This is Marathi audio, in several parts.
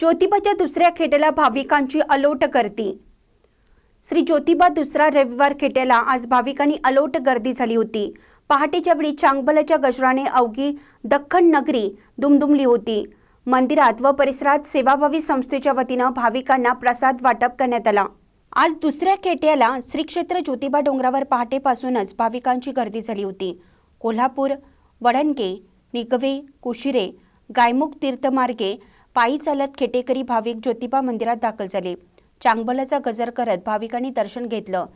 ज्योतिबाच्या दुसऱ्या खेट्याला भाविकांची अलोट गर्दी. श्री ज्योतिबा दुसरा रविवार खेट्याला आज भाविकांनी अलोट गर्दी झाली होती. पहाटेच्या वेळी चांगबलाच्या गजराने अवघी दख्खन नगरी दुमदुमली होती. मंदिरात व परिसरात सेवाभावी संस्थेच्या वतीनं भाविकांना प्रसाद वाटप करण्यात आला. आज दुसऱ्या खेट्याला श्री क्षेत्र ज्योतिबा डोंगरावर पहाटेपासूनच भाविकांची गर्दी झाली होती. कोल्हापूर वडणगे निगवे कुशिरे गायमुख तीर्थमार्गे पायी चालत खेटेकरी भाविक ज्योतिबा मंदिरात दाखल झाले. चांगबलाचा गजर करत भाविकांनी दर्शन घेतलं.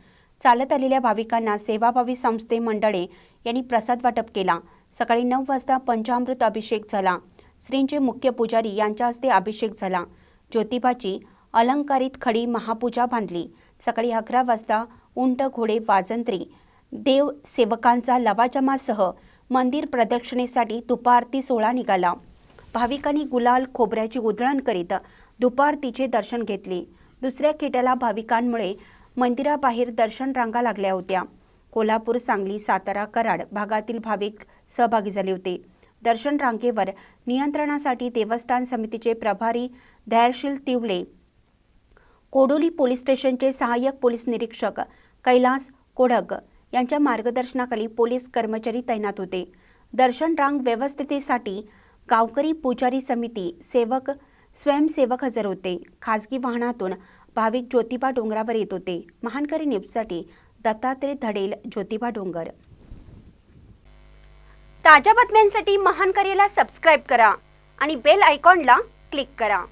चालत आलेल्या भाविकांना सेवाभावी संस्थे मंडळे यांनी प्रसाद वाटप केला. सकाळी नऊ वाजता पंचामृत अभिषेक झाला. श्रींचे मुख्य पुजारी यांच्या हस्ते अभिषेक झाला. ज्योतिबाची अलंकारित खडी महापूजा बांधली. सकाळी अकरा वाजता उंट घोडे वाजंत्री देव सेवकांचा लवाजमासह मंदिर प्रदक्षिणेसाठी दुपारती सोहळा निघाला. भाविकांनी गुलाल खोबऱ्याची उधळण करीत दुपारतीचे दर्शन घेतले. दुसऱ्या खेट्याला भाविकांमुळे मंदिराबाहेर दर्शन रांगा लागल्या होत्या. कोल्हापूर सांगली सातारा कराड भागातील भाविक सहभागी झाले होते. दर्शन रांगेवर नियंत्रणासाठी देवस्थान समितीचे प्रभारी धैर्यशील तिवले कोडोली पोलीस स्टेशनचे सहाय्यक पोलीस निरीक्षक कैलास कोडक यांच्या मार्गदर्शनाखाली पोलीस कर्मचारी तैनात होते. दर्शन रांग व्यवस्थेसाठी गावकरी पुजारी समिती सेवक स्वयंसेवक हजर होते. खासगी वाहनातून भाविक ज्योतिबा डोंगरावर येत होते. महानकरी न्यूजसाठी दत्तात्रय धडेल ज्योतिबा डोंगर. ताज्या बातम्यांसाठी महानकरीला सबस्क्राईब करा आणि बेल आयकॉनला क्लिक करा.